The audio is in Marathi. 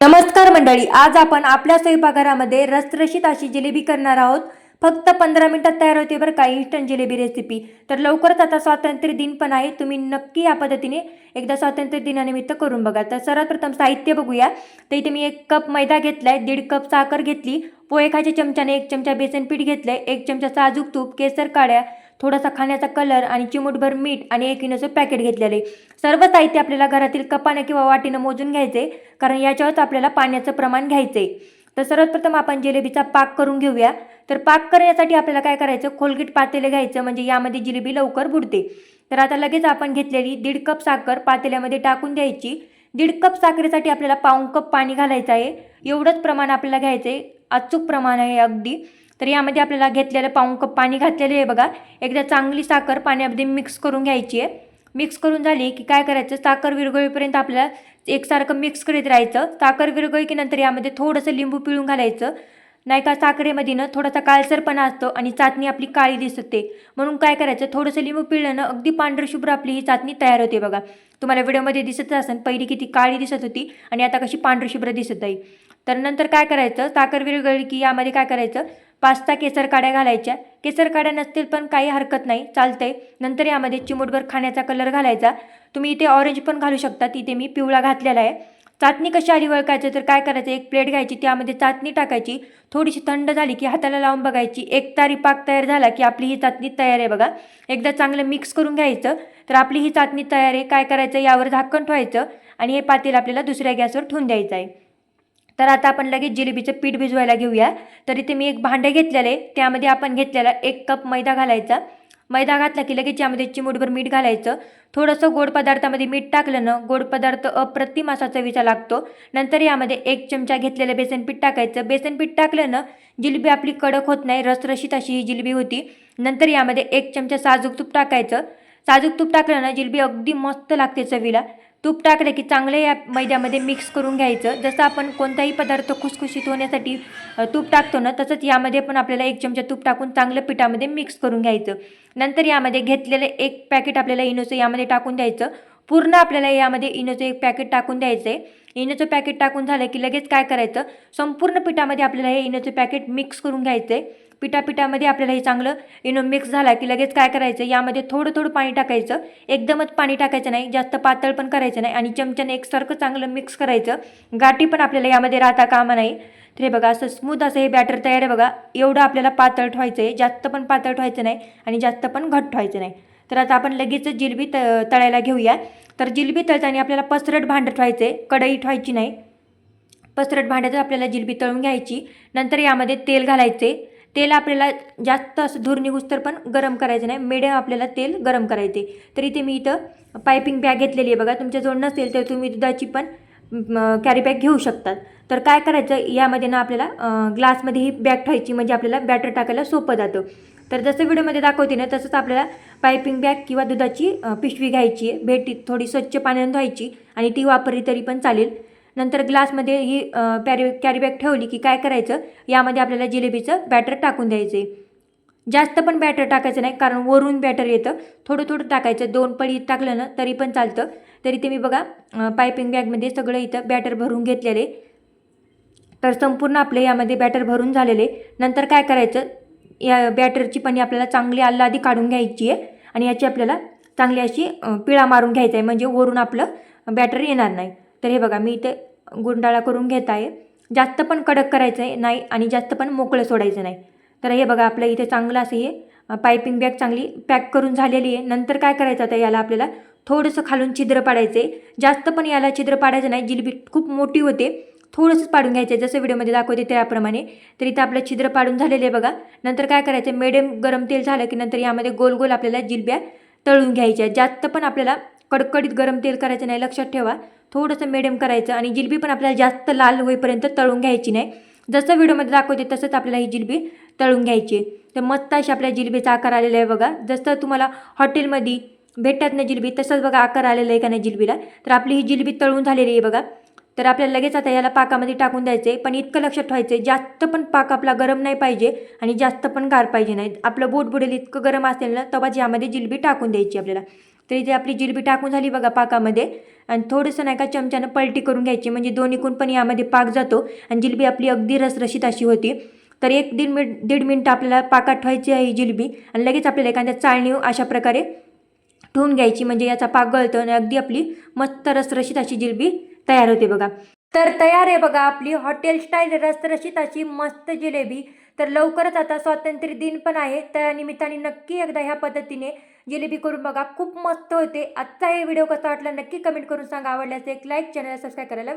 नमस्कार मंडळी आज आपण आपल्या स्वयंपाकघरामध्ये रसरशीत अशी जिलेबी करणार आहोत. फक्त पंधरा मिनिटात तयार होते बरं का इन्स्टंट जिलेबी रेसिपी तर लवकरच आता स्वातंत्र्य दिन पण आहे तुम्ही नक्की या पद्धतीने एकदा स्वातंत्र्य दिनानिमित्त करून बघा. तर सर्वात प्रथम साहित्य बघूया. तर इथे मी एक कप मैदा घेतला आहे दीड कप साखर घेतली पोहे खायच्या चमच्याने एक चमचा बेसन पीठ आहे एक चमचा साजूक तूप केसर काड्या थोडासा खाण्याचा कलर आणि चिमूटभर मीठ आणि एक इनोचं पॅकेट घेतलेलं. आहे सर्व साहित्य आपल्याला घरातील कपाने किंवा वाटीनं मोजून घ्यायचे कारण याच्यावरच आपल्याला पाण्याचं प्रमाण घ्यायचं आहे तर सर्वप्रथम आपण जिलेबीचा पाक करून घेऊया. तर पाक करण्यासाठी आपल्याला काय करायचं? खोलगीट पातेलं घ्यायचं म्हणजे यामध्ये जिलेबी लवकर बुडते. तर आता लगेच आपण घेतलेली दीड कप साखर पातेल्यामध्ये टाकून द्यायची. दीड कप साखरेसाठी आपल्याला पाऊण कप पाणी घालायचं आहे. एवढंच प्रमाण आपल्याला घ्यायचं आहे अचूक प्रमाण आहे अगदी. तर यामध्ये आपल्याला घेतलेलं पाऊण कप पाणी घातलेलं आहे बघा. एकदा चांगली साखर पाण्यामध्ये मिक्स करून घ्यायची आहे. मिक्स करून झाली की काय करायचं? साखर विरघळीपर्यंत आपल्याला एकसारखं मिक्स करीत राहायचं. साखर विरघळी की नंतर यामध्ये थोडंसं लिंबू पिळून घालायचं. नाही का साखरेमध्ये ना थोडासा काळसरपणा असतो आणि चाचणी आपली काळी दिसते. म्हणून काय करायचं? थोडंसं लिंबू पिळल्यानं अगदी पांढरशुभ्र आपली ही चाचणी तयार होते बघा. तुम्हाला व्हिडिओमध्ये दिसत असेल पहिली किती काळी दिसत होती आणि आता कशी पांढरशुभ्र दिसत आहे. तर नंतर काय करायचं? साखर विरघळली की यामध्ये काय करायचं? पाच सहा केसर काड्या घालायच्या. केसर काड्या नसतील पण काही हरकत नाही चालतंय. नंतर यामध्ये चिमूटभर खाण्याचा कलर घालायचा. तुम्ही इथे ऑरेंज पण घालू शकता इथे मी पिवळा घातलेला आहे. चाचणी कशी आली ओळखायचं? तर काय करायचं? एक प्लेट घ्यायची त्यामध्ये चाचणी टाकायची. थोडीशी थंड झाली की हाताला लावून बघायची. एक तारी पाक तयार झाला की आपली ही चाचणी तयार आहे बघा. एकदा चांगलं मिक्स करून घ्यायचं. तर आपली ही चाचणी तयार आहे. काय करायचं? यावर झाकण ठेवायचं आणि हे पातेल आपल्याला दुसऱ्या गॅसवर ठेवून द्यायचं आहे. तर आता आपण लगेच जिलेबीचं पीठ भिजवायला घेऊया. तर इथे मी एक भांडे घेतलेलं आहे त्यामध्ये आपण घेतलेला एक कप मैदा घालायचा. मैदा घातला की लगेच यामध्ये चिमूटभर मीठ घालायचं. थोडंसं गोड पदार्थामध्ये मीठ टाकलं ना गोड पदार्थ अप्रतिम असा चवीचा लागतो. नंतर यामध्ये एक चमचा घेतलेलं बेसनपीठ टाकायचं. बेसन पीठ टाकलं ना जिलेबी आपली कडक होत नाही रसरशीत अशी ही जिलेबी होती. नंतर यामध्ये एक चमचा साजूक तूप टाकायचं. साजूक तूप टाकलं ना जिलेबी अगदी मस्त लागते चवीला. तूप टाकलं की चांगलं या मैद्यामध्ये मिक्स करून घ्यायचं. जसं आपण कोणताही पदार्थ खुसखुशीत होण्यासाठी तूप टाकतो ना तसंच यामध्ये पण आपल्याला एक चमचा तूप टाकून चांगलं पिठामध्ये मिक्स करून घ्यायचं. नंतर यामध्ये घेतलेलं एक पॅकेट आपल्याला इनोचं यामध्ये टाकून द्यायचं. पूर्ण आपल्याला यामध्ये इनोचं एक पॅकेट टाकून द्यायचं आहे इनोचं पॅकेट टाकून झालं की लगेच काय करायचं? संपूर्ण पिठामध्ये आपल्याला हे इनोचं पॅकेट मिक्स करून घ्यायचं आहे पिठापिठामध्ये आपल्याला हे चांगलं इनो मिक्स झाला की लगेच काय करायचं? यामध्ये थोडं थोडं पाणी टाकायचं. एकदमच पाणी टाकायचं नाही. जास्त पातळ पण करायचं नाही. आणि चमच्याने एकसारखं चांगलं मिक्स करायचं. गाठी पण आपल्याला यामध्ये राहता कामा नाही. तर हे बघा असं स्मूथ असं हे बॅटर तयार आहे बघा. एवढं आपल्याला पातळ ठेवायचं आहे जास्त पण पातळ ठेवायचं नाही. आणि जास्त पण घट ठेवायचं नाही. तर आता आपण लगेच जिलबी त तळायला घेऊया. तर जिलबी तळताना आपल्याला पसरट भांडं ठेवायचं आहे कढई ठेवायची नाही. पसरट भांड्याचं आपल्याला जिलबी तळून घ्यायची. नंतर यामध्ये तेल घालायचे. तेल आपल्याला जास्त असं धूर निघुस्तर पण गरम करायचं नाही. मिडियम आपल्याला तेल गरम करायचे. तर इथे मी इथं पायपिंग बॅग घेतलेली आहे बघा. तुमच्याजवळ नसेल तर तुम्ही दुधाची पण कॅरी बॅग घेऊ शकतात. तर काय करायचं? यामध्ये ना आपल्याला ग्लासमध्ये ही बॅग ठेवायची. म्हणजे आपल्याला बॅटर टाकायला सोपं जातं. तर जसं व्हिडिओमध्ये दाखवते ना तसंच आपल्याला पायपिंग बॅग किंवा दुधाची पिशवी घ्यायची आहे भेटी थोडी स्वच्छ पाण्याने धुवायची आणि ती वापरली तरी पण चालेल. नंतर ग्लासमध्ये ही पॅरी कॅरीबॅग ठेवली की काय करायचं यामध्ये आपल्याला जिलेबीचं बॅटर टाकून द्यायचं आहे जास्त पण बॅटर टाकायचं नाही कारण वरून बॅटर येतं. थोडं थोडं टाकायचं दोन पळी टाकलं ना तरी पण चालतं. तरी ते मी बघा पायपिंग बॅगमध्ये सगळं इथं बॅटर भरून घेतलेले तर संपूर्ण आपले यामध्ये बॅटर भरून झालेले नंतर काय करायचं या बॅटरची पण आपल्याला चांगली आल्लादी काढून घ्यायची आहे. आणि याची आपल्याला चांगली अशी पिळा मारून घ्यायचा आहे. म्हणजे वरून आपलं बॅटर येणार नाही. तर हे बघा मी इथे गुंडाळा करून घेत आहे. जास्त पण कडक करायचं आहे नाही आणि जास्त पण मोकळं सोडायचं नाही. तर हे बघा आपलं इथे चांगलं असं हे पायपिंग बॅग चांगली पॅक करून झालेली आहे. नंतर काय करायचं आता याला आपल्याला थोडंसं खालून छिद्र पाडायचं आहे. जास्त पण याला छिद्र पाडायचं नाही. जिलबी खूप मोठी होते. थोडंसंच पाडून घ्यायचं आहे जसं व्हिडिओमध्ये दाखवते त्याप्रमाणे. तर इथं आपलं छिद्र पाडून झालेलं आहे बघा. नंतर काय करायचं? मिडियम गरम तेल झालं की नंतर यामध्ये गोल गोल आपल्याला जिलब्या तळून घ्यायच्या. जास्त पण आपल्याला कडकडीत गरम तेल करायचं नाही. लक्षात ठेवा. थोडंसं मिडियम करायचं आणि जिलबी पण आपल्याला जास्त लाल होईपर्यंत तळून घ्यायची नाही. जसं व्हिडिओमध्ये दाखवते तसंच आपल्याला ही जिलबी तळून घ्यायची आहे. तर मस्त अशी आपल्या जिलबीचा आकार आलेला आहे बघा. जसं तुम्हाला हॉटेलमध्ये भेटतात ना जिलबी तसंच बघा आकार आलेला आहे का नाही जिलबीला. तर आपली ही जिलबी तळून झालेली आहे बघा. तर आपल्याला लगेच आता याला पाकामध्ये टाकून द्यायचं आहे पण इतकं लक्षात ठेवायचं आहे जास्त पण पाक आपला गरम नाही पाहिजे आणि जास्त पण गार पाहिजे नाही. आपलं बोट बुडेल इतकं गरम असेल ना तेव्हाच यामध्ये जिलबी टाकून द्यायची आपल्याला. तरी इथे आपली जिलबी टाकून झाली बघा पाकामध्ये. आणि थोडंसं नाही का चमच्यानं पलटी करून घ्यायची म्हणजे दोन्हीकून पण यामध्ये पाक जातो आणि जिलबी आपली अगदी रसरशीत अशी होती. तर एक दीड मिनिट दीड मिनटं आपल्याला पाकात ठेवायची आहे ही जिलबी आणि लगेच आपल्याला एखाद्या चाळणी अशा प्रकारे ठेवून घ्यायची म्हणजे याचा पाक गळतो आणि अगदी आपली मस्त रसरशीत अशी जिलबी तयार होते बघा. तर तयार आहे बघा आपली हॉटेल स्टाईल रसरशीत अशी मस्त जिलेबी. तर लवकरच आता स्वातंत्र्य दिन पण आहे. त्या निमित्ताने नक्की एकदा ह्या पद्धतीने जिलेबी करून बघा. खूप मस्त होते. आजचा हे व्हिडिओ कसा वाटला नक्की कमेंट करून सांगा. आवडल्यास एक लाईक चॅनल सबस्क्राईब करायला